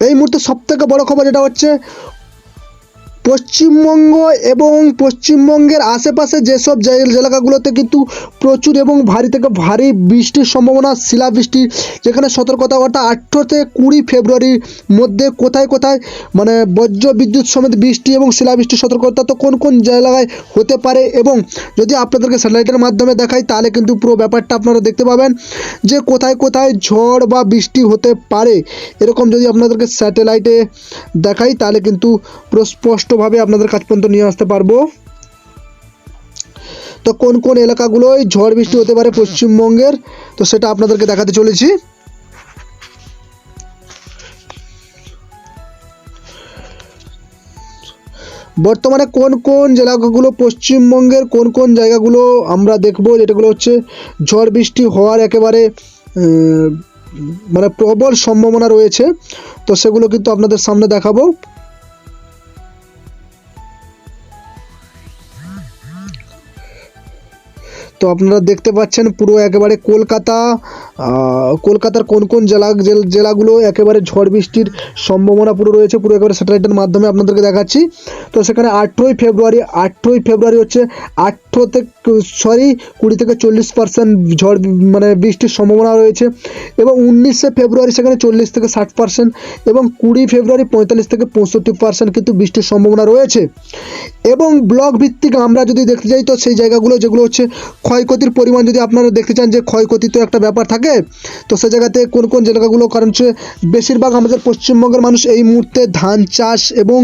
এই মুহূর্তে সবথেকে বড় খবর যেটা হচ্ছে পশ্চিমবঙ্গ এবং পশ্চিমবঙ্গের আশেপাশে যেসব এলাকাগুলোতে কিন্তু প্রচুর এবং ভারী থেকে ভারী বৃষ্টির সম্ভাবনা, শিলাবৃষ্টি, যেখানে সতর্কতা অর্থাৎ আঠেরো থেকে কুড়ি ফেব্রুয়ারির মধ্যে কোথায় কোথায় মানে বজ্র বিদ্যুৎ সমেত বৃষ্টি এবং শিলাবৃষ্টির সতর্কতা তো কোন কোন জায়গায় হতে পারে এবং যদি আপনাদেরকে স্যাটেলাইটের মাধ্যমে দেখাই তাহলে কিন্তু পুরো ব্যাপারটা আপনারা দেখতে পাবেন যে কোথায় কোথায় ঝড় বা বৃষ্টি হতে পারে। এরকম যদি আপনাদেরকে স্যাটেলাইটে দেখাই তাহলে কিন্তু পুরো স্পষ্টভাবে আপনাদের কাছ পর্যন্ত নিয়ে আসতে পারব। তো কোন কোন এলাকাগুলোয় ঝড় বৃষ্টি হতে পারে পশ্চিমবঙ্গের, তো সেটা আপনাদেরকে দেখাতে চলেছি। বর্তমানে কোন কোন জেলাগুলো পশ্চিমবঙ্গের, কোন কোন জায়গাগুলো আমরা দেখব, যেটাগুলো হচ্ছে ঝড় বৃষ্টি হওয়ার একেবারে মানে প্রবল সম্ভাবনা রয়েছে, তো সেগুলো কিন্তু আপনাদের সামনে দেখাবো। তো আপনারা দেখতে পাচ্ছেন পুরো একেবারে কলকাতা কলকাতার কোন কোন জেলা, জেল- জেলাগুলো একেবারে ঝড় বৃষ্টির সম্ভাবনা পুরো রয়েছে, পুরো একেবারে স্যাটেলাইটের মাধ্যমে আপনাদেরকে দেখাচ্ছি। তো সেখানে আঠেরোই ফেব্রুয়ারি আঠেরোই ফেব্রুয়ারি হচ্ছে আঠেরো থেকে সরি কুড়ি থেকে চল্লিশ পার্সেন্ট ঝড় মানে বৃষ্টির সম্ভাবনা রয়েছে এবং উনিশে ফেব্রুয়ারি সেখানে চল্লিশ থেকে ষাট পার্সেন্ট এবং কুড়ি ফেব্রুয়ারি পঁয়তাল্লিশ থেকে পঁয়ষট্টি পার্সেন্ট কিন্তু বৃষ্টির সম্ভাবনা রয়েছে। এবং ব্লক ভিত্তিক আমরা যদি দেখতে যাই, তো সেই জায়গাগুলো যেগুলো হচ্ছে ক্ষয়ক্ষতির পরিমাণ যদি আপনারা দেখতে চান যে ক্ষয়ক্ষতি তো একটা ব্যাপার থাকে, তো সে জায়গাতে কোন কোন জায়গাগুলো, কারণ হচ্ছে বেশিরভাগ আমাদের পশ্চিমবঙ্গের মানুষ এই মুহূর্তে ধান চাষ এবং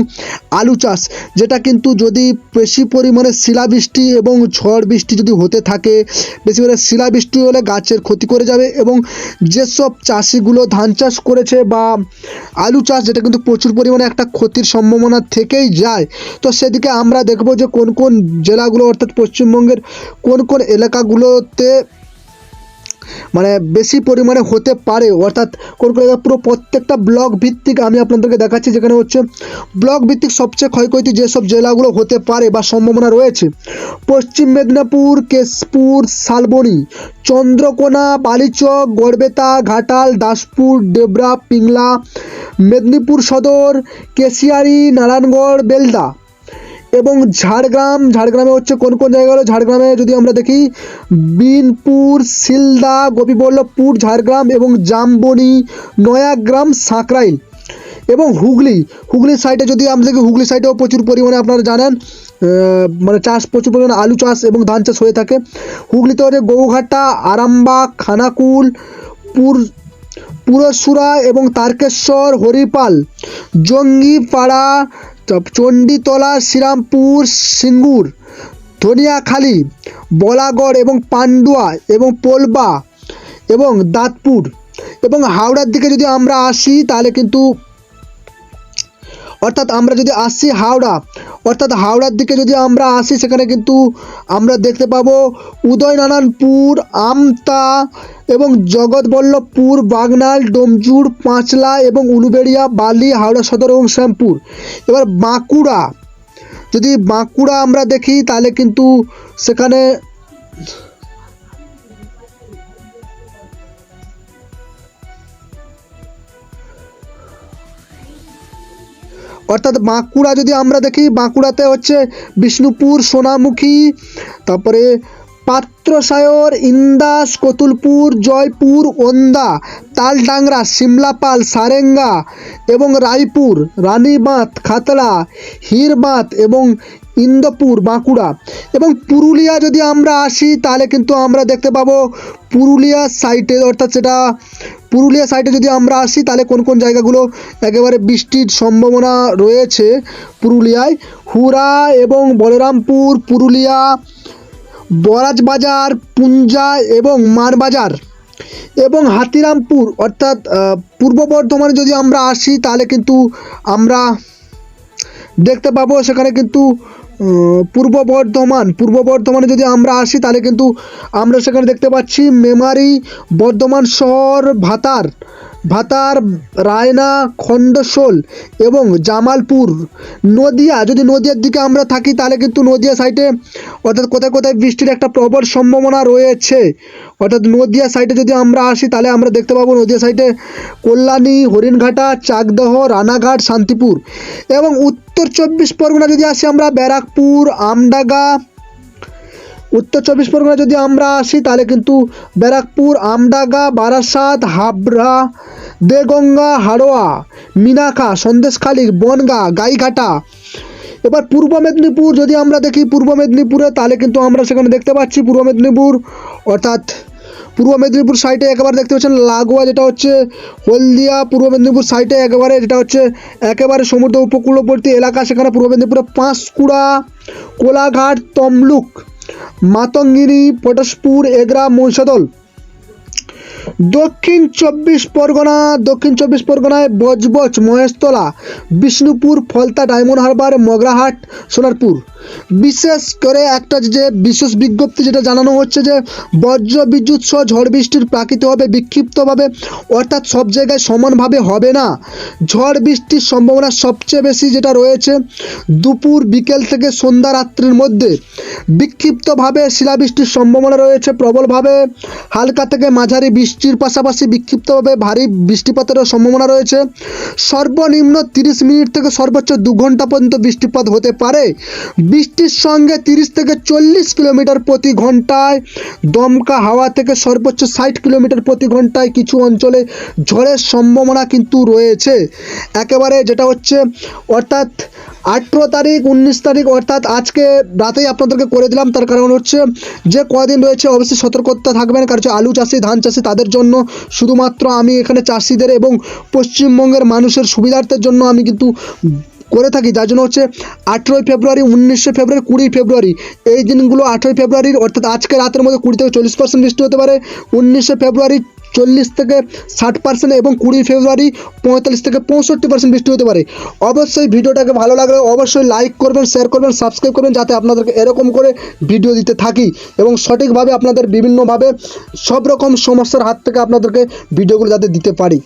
আলু চাষ, যেটা কিন্তু যদি বেশি পরিমাণে শিলাবৃষ্টি এবং ঝড় বৃষ্টি যদি হতে থাকে, বেশি করে শিলাবৃষ্টি হলে গাছের ক্ষতি করে যাবে এবং যেসব চাষিগুলো ধান চাষ করেছে বা আলু চাষ, যেটা কিন্তু প্রচুর পরিমাণে একটা ক্ষতির সম্ভাবনা থেকেই যায়, তো সেদিকে আমরা দেখব যে কোন কোন জেলাগুলো অর্থাৎ পশ্চিমবঙ্গের কোন কোন এলাকাগুলোতে মানে বেশি পরিমাণে হতে পারে, অর্থাৎ কোন কোন পুরো প্রত্যেকটা ব্লক ভিত্তিক আমি আপনাদেরকে দেখাচ্ছি, যেখানে হচ্ছে ব্লক ভিত্তিক সবচেয়ে ক্ষয়ক্ষতি যেসব জেলাগুলো হতে পারে বা সম্ভাবনা রয়েছে, পশ্চিম মেদিনীপুর, কেশপুর, শালবনী, চন্দ্রকোনা, বালিচক, গড়বেতা, ঘাটাল, দাসপুর, ডেবরা, পিংলা, মেদিনীপুর সদর, কেশিয়ারি, নারায়ণগড়, বেলদা। এবং ঝাড়গ্রাম, ঝাড়গ্রামে হচ্ছে কোন কোন জায়গাগুলো ঝাড়গ্রামে যদি আমরা দেখি, বিনপুর, সিলদা, গোপীবল্লভপুর, ঝাড়গ্রাম এবং জামবনি, নয়াগ্রাম, সাঁকরাইল এবং হুগলি। হুগলির সাইডে যদি দেখি, হুগলি সাইডেও প্রচুর পরিমাণে আপনারা জানেন মানে চাষ, প্রচুর পরিমাণে আলু চাষ এবং ধান চাষ হয়ে থাকে। হুগলিতে হচ্ছে গৌঘাটা, আরামবাগ, খানাকুল, পুর, পুরসুরা এবং তারকেশ্বর, হরিপাল, জঙ্গিপাড়া চণ্ডীতলা, শ্রীরামপুর, সিঙ্গুর, ধনিয়াখালী, বলাগড় এবং পান্ডুয়া এবং পোলবা এবং দাঁতপুর এবং হাওড়ার দিকে যদি আমরা আসি তাহলে কিন্তু অর্থাৎ আমরা যদি আসি হাওড়া, অর্থাৎ হাওড়ার দিকে যদি আমরা আসি, সেখানে কিন্তু আমরা দেখতে পাবো উদয়নারায়ণপুর, আমতা এবং জগৎবল্লভপুর, বাগনাল, ডোমজুর, পাঁচলা এবং উলুবেড়িয়া, বালি, হাওড়া সদর এবং শ্যামপুর। এবার বাঁকুড়া, যদি বাঁকুড়া আমরা দেখি, তাহলে কিন্তু সেখানে অর্থাৎ বাঁকুড়া যদি আমরা দেখি বাঁকুড়াতে হচ্ছে বিষ্ণুপুর সোনামুখী তারপরে পাত্রসায়র, ইন্দাস, কতুলপুর, জয়পুর, ওন্দা, তালডাংরা, সিমলাপাল, সারেঙ্গা এবং রায়পুর, রানীবাঁধ খাতড়া হিরবাঁধ এবং ইন্দপুর, বাঁকুড়া এবং পুরুলিয়া যদি আমরা আসি, তাহলে কিন্তু আমরা দেখতে পাবো পুরুলিয়া সাইটে অর্থাৎ সেটা পুরুলিয়া সাইডে যদি আমরা আসি, তাহলে কোন কোন জায়গাগুলো একেবারে বৃষ্টির সম্ভাবনা রয়েছে পুরুলিয়ায়? হুরা এবং বলরামপুর, পুরুলিয়া বরাজবাজার, পুঞ্জা এবং মারবাজার এবং হাতিরামপুর, অর্থাৎ পূর্ব বর্ধমানে যদি আমরা আসি, তাহলে কিন্তু আমরা দেখতে পাবো সেখানে কিন্তু পূর্ব বর্ধমান, পূর্ব বর্ধমানে যদি আমরা আসি, তাহলে কিন্তু আমরা সেখানে দেখতে পাচ্ছি মেমারি, বর্ধমান শহর, ভাতার ভাতার, রায়না, খণ্ডশোল এবং জামালপুর। নদিয়া, যদি নদিয়ার দিকে আমরা থাকি, তাহলে কিন্তু নদিয়া সাইডে অর্থাৎ কোথায় কোথায় বৃষ্টির একটা প্রবল সম্ভাবনা রয়েছে। অর্থাৎ নদিয়া সাইডে যদি আমরা আসি, তাহলে আমরা দেখতে পাবো নদিয়া সাইডে কল্যাণী, হরিণঘাটা, চাকদহ, রানাঘাট, শান্তিপুর এবং উত্তর চব্বিশ পরগনা যদি আসি আমরা, ব্যারাকপুর, আমডাঙ্গা উত্তর চব্বিশ পরগনা যদি আমরা আসি, তাহলে কিন্তু ব্যারাকপুর, আমডাঙ্গা, বারাসাত, হাবড়া, দেগঙ্গা, হাড়োয়া মিনাখা সন্দেশখালী, বনগা, গাইঘাটা। এবার পূর্ব মেদিনীপুর যদি আমরা দেখি, পূর্ব মেদিনীপুরে, তাহলে কিন্তু আমরা সেখানে দেখতে পাচ্ছি পূর্ব মেদিনীপুর। অর্থাৎ পূর্ব মেদিনীপুর সাইডে একেবারে দেখতে পাচ্ছেন লাগোয়া, যেটা হচ্ছে হলদিয়া, পূর্ব মেদিনীপুর সাইডে একেবারে যেটা হচ্ছে একেবারে সমুদ্র উপকূলবর্তী এলাকা, সেখানে পূর্ব মেদিনীপুরে পাঁশকুড়া, কোলাঘাট, তমলুক মাতঙ্গিরি পটাশপুর এগরা মহিষাদল। দক্ষিণ চব্বিশ পরগনা, দক্ষিণ চব্বিশ পরগনায় বজবজ মহেশতলা, বিষ্ণুপুর, ফলতা, ডায়মন্ড হারবার, মগরাহাট, সোনারপুর। বিশেষ করে একটা যে বিশেষ বিজ্ঞপ্তি যেটা জানানো হচ্ছে যে বজ্র, বিদ্যুৎ সহ ঝড় বৃষ্টির প্রাকৃতভাবে বিক্ষিপ্তভাবে, অর্থাৎ সব জায়গায় সমানভাবে হবে না। ঝড় বৃষ্টির সম্ভাবনা সবচেয়ে বেশি যেটা রয়েছে, দুপুর বিকেল থেকে সন্ধ্যা রাত্রির মধ্যে। বিক্ষিপ্তভাবে শিলাবৃষ্টির সম্ভাবনা রয়েছে প্রবলভাবে। হালকা থেকে মাঝারি বৃষ্টির পাশাপাশি বিক্ষিপ্তভাবে ভারী বৃষ্টিপাতেরও সম্ভাবনা রয়েছে। সর্বনিম্ন তিরিশ মিনিট থেকে সর্বোচ্চ দু ঘণ্টা পর্যন্ত বৃষ্টিপাত হতে পারে। বৃষ্টির সঙ্গে তিরিশ থেকে চল্লিশ কিলোমিটার প্রতি ঘন্টায়, দমকা হাওয়া থেকে সর্বোচ্চ ষাট কিলোমিটার প্রতি ঘন্টায় কিছু অঞ্চলে ঝড়ের সম্ভাবনা কিন্তু রয়েছে। একেবারে যেটা হচ্ছে, অর্থাৎ আঠেরো তারিখ, উনিশ তারিখ, অর্থাৎ আজকে রাতেই আপনাদেরকে করে দিলাম। তার কারণ হচ্ছে যে কদিন রয়েছে অবশ্যই সতর্কতা থাকবেন, কারণ আলু চাষি, ধান চাষি, তাদের জন্য শুধুমাত্র আমি এখানে চাষিদের এবং পশ্চিমবঙ্গের মানুষের সুবিধার্থের জন্য আমি কিন্তু করে থাকি। যার জন্য হচ্ছে আঠেরোই ফেব্রুয়ারি, উনিশে ফেব্রুয়ারি কুড়ি ফেব্রুয়ারি। এই দিনগুলো আঠেরোই ফেব্রুয়ারির অর্থাৎ আজকে রাতের মধ্যে কুড়ি থেকে চল্লিশ পার্সেন্ট বৃষ্টি হতে পারে। উনিশে ফেব্রুয়ারি চল্লিশ থেকে ষাট পার্সেন্ট এবং কুড়ি ফেব্রুয়ারি পঁয়তাল্লিশ থেকে পঁয়ষট্টি পার্সেন্ট বৃষ্টি হতে পারে। অবশ্যই ভিডিওটাকে ভালো লাগলে অবশ্যই লাইক করবেন শেয়ার করবেন সাবস্ক্রাইব করবেন, যাতে আপনাদেরকে এরকম করে ভিডিও দিতে থাকি এবং সঠিকভাবে আপনাদের বিভিন্নভাবে সব রকম সমস্যার হাত থেকে আপনাদেরকে ভিডিওগুলো যাতে দিতে পারি।